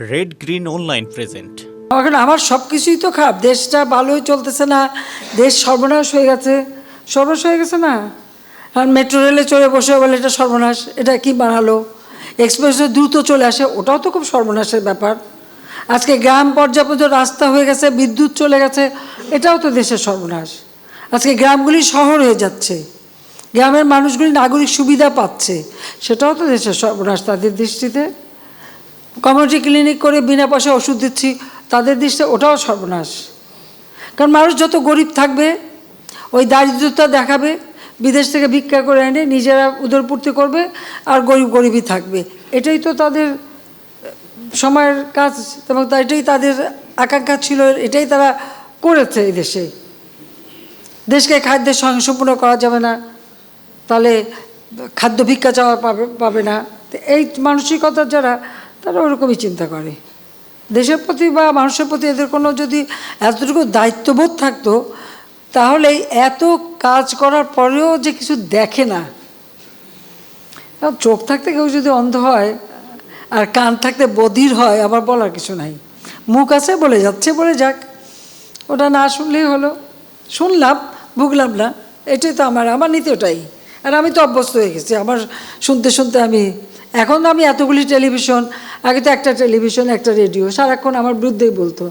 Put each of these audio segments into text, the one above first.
Red green online present এখন আমার সব কিছুই তো খারাপ। দেশটা ভালোই চলতেছে না, দেশ সর্বনাশ হয়ে গেছে। সর্বনাশ হয়ে গেছে না? আর মেট্রো রেলে চড়ে বসে বলে এটা সর্বনাশ, এটা কি বানালো? এক্সপ্রেসে দ্রুত চলে আসে, ওটাও তো খুব সর্বনাশের ব্যাপার। আজকে গ্রাম পর্যাপ্ত রাস্তা হয়ে গেছে, বিদ্যুৎ চলে গেছে, এটাও তো দেশের সর্বনাশ। আজকে গ্রামগুলি শহর হয়ে যাচ্ছে। গ্রামের মানুষগুলি নাগরিক সুবিধা পাচ্ছে, সেটাও তো দেশের সর্বনাশ তাদের দৃষ্টিতে। কমিউনিটি ক্লিনিক করে বিনা পয়সায় ওষুধ দিচ্ছি, তাদের দৃষ্টিতে ওটাও সর্বনাশ। কারণ মানুষ যত গরিব থাকবে, ওই দারিদ্রতা দেখাবে, বিদেশ থেকে ভিক্ষা করে এনে নিজেরা উদরপূর্তি করবে আর গরিব গরিবই থাকবে। এটাই তো তাদের, সময়ের কাজ এবং এটাই তাদের আকাঙ্ক্ষা ছিল, এটাই তারা করেছে এই দেশে। দেশকে খাদ্যের স্বয়ংসম্পূর্ণ করা যাবে না, তাহলে খাদ্য ভিক্ষা চাওয়া পাবে পাবে না। এই মানসিকতা যারা তারা ওরকমই চিন্তা করে। দেশের প্রতি বা মানুষের প্রতি এদের কোনো যদি এতটুকু দায়িত্ববোধ থাকতো, তাহলে এত কাজ করার পরেও যে কিছু দেখে না। চোখ থাকতে কেউ যদি অন্ধ হয় আর কান থাকতে বধির হয় আবার বলার কিছু নাই। মুখ আছে বলে যাচ্ছে বলে যাক। ওটা না শুনলেই হলো। শুনলাম, ভুগলাম না। এটাই তো আমার আমার নীতি ওটাই আর আমি তো অভ্যস্ত হয়ে গেছি, আমার শুনতে শুনতে আমি, এখন আমি এতগুলি টেলিভিশন, আগে তো একটা টেলিভিশন, একটা রেডিও, সারাক্ষণ আমার বিরুদ্ধেই বলতো।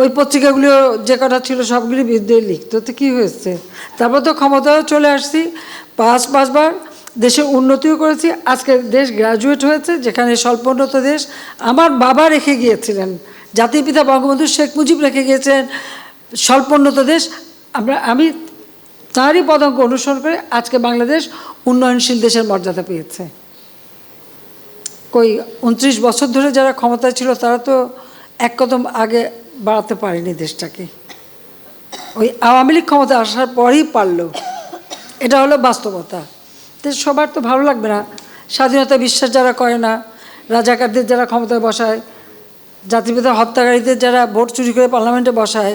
ওই পত্রিকাগুলো যে কটা ছিল সবগুলি বিরুদ্ধেই লিখতো, তো কী হয়েছে? তারপর তো ক্ষমতাও চলে আসছি, পাঁচ, পাঁচবার দেশের উন্নতিও করেছি, আজকে দেশ গ্রাজুয়েট হয়েছে, যেখানে স্বল্পোন্নত দেশ, আমার বাবা রেখে গিয়েছিলেন, জাতির পিতা বঙ্গবন্ধু শেখ মুজিব রেখে গিয়েছেন স্বল্পোন্নত দেশ, আমরা, আমি তারই পদাঙ্ক অনুসরণ করে আজকে বাংলাদেশ উন্নয়নশীল দেশের মর্যাদা পেয়েছে। কই, উনত্রিশ বছর ধরে যারা ক্ষমতায় ছিল, তারা তো এক কদম আগে বাড়াতে পারেনি দেশটাকে। ওই আওয়ামী লীগ ক্ষমতা আসার পরেই পারল। এটা হলো বাস্তবতা। তো সবার তো ভালো লাগবে না। স্বাধীনতা বিশ্বাস যারা করে না, রাজাকারদের যারা ক্ষমতায় বসায় জাতিপিতা হত্যাকারীদের যারা ভোট চুরি করে পার্লামেন্টে বসায়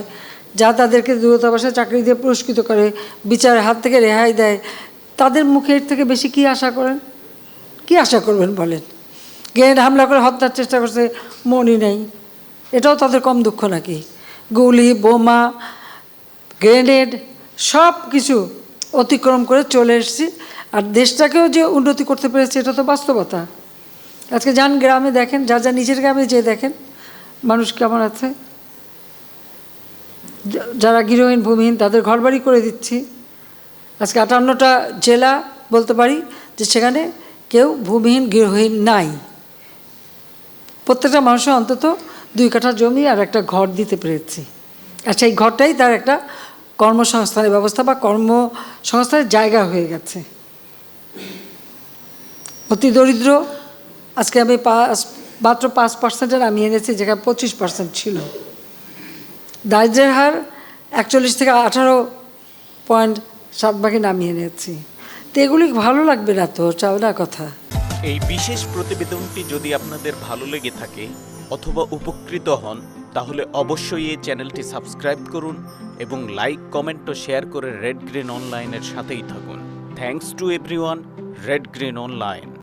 যা তাদেরকে দূরতাবাসে চাকরি দিয়ে পুরস্কৃত করে, বিচারের হাত থেকে রেহাই দেয়, তাদের মুখের থেকে বেশি কি আশা করেন? কি আশা করবেন বলেন? গ্রেনেড হামলা করে হত্যার চেষ্টা করছে মনই নেই। এটাও তাদের কম দুঃখ নাকি? গুলি, বোমা, গ্রেনেড, সব কিছু অতিক্রম করে চলে এসেছি। আর দেশটাকেও যে উন্নতি করতে পেরেছি, এটা তো বাস্তবতা। আজকে যান গ্রামে দেখেন, যা যা নিজের গ্রামে যেয়ে দেখেন, মানুষ কেমন আছে? যারা গৃহহীন, ভূমিহীন, তাদের ঘরবাড়ি করে দিচ্ছি। আজকে আটান্নটা জেলা বলতে পারি যে সেখানে কেউ ভূমিহীন, গৃহহীন নাই। প্রত্যেকটা মানুষের অন্তত দুই কাঠা জমি আর একটা ঘর দিতে পেরেছি। আর সেই ঘরটাই তার একটা কর্মসংস্থানের ব্যবস্থা বা কর্মসংস্থানের জায়গা হয়ে গেছে। অতি দরিদ্র, আজকে আমি পাঁচ, মাত্র পাঁচ পার্সেন্টের আমি এনেছি, যেখানে পঁচিশ পার্সেন্ট ছিল। দারিদ্রের হার একচল্লিশ থেকে আঠারো পয়েন্ট সাত ভাগে নামিয়ে এনেছি তো এগুলি ভালো লাগবে না তো? চাওনা কথা? এই বিশেষ প্রতিবেদনটি যদি আপনাদের ভালো লেগে থাকে অথবা উপকৃত হন, তাহলে অবশ্যই এই চ্যানেলটি সাবস্ক্রাইব করুন এবং লাইক, কমেন্ট ও শেয়ার করে রেড গ্রিন অনলাইনের সাথেই থাকুন। Thanks to everyone Red Green online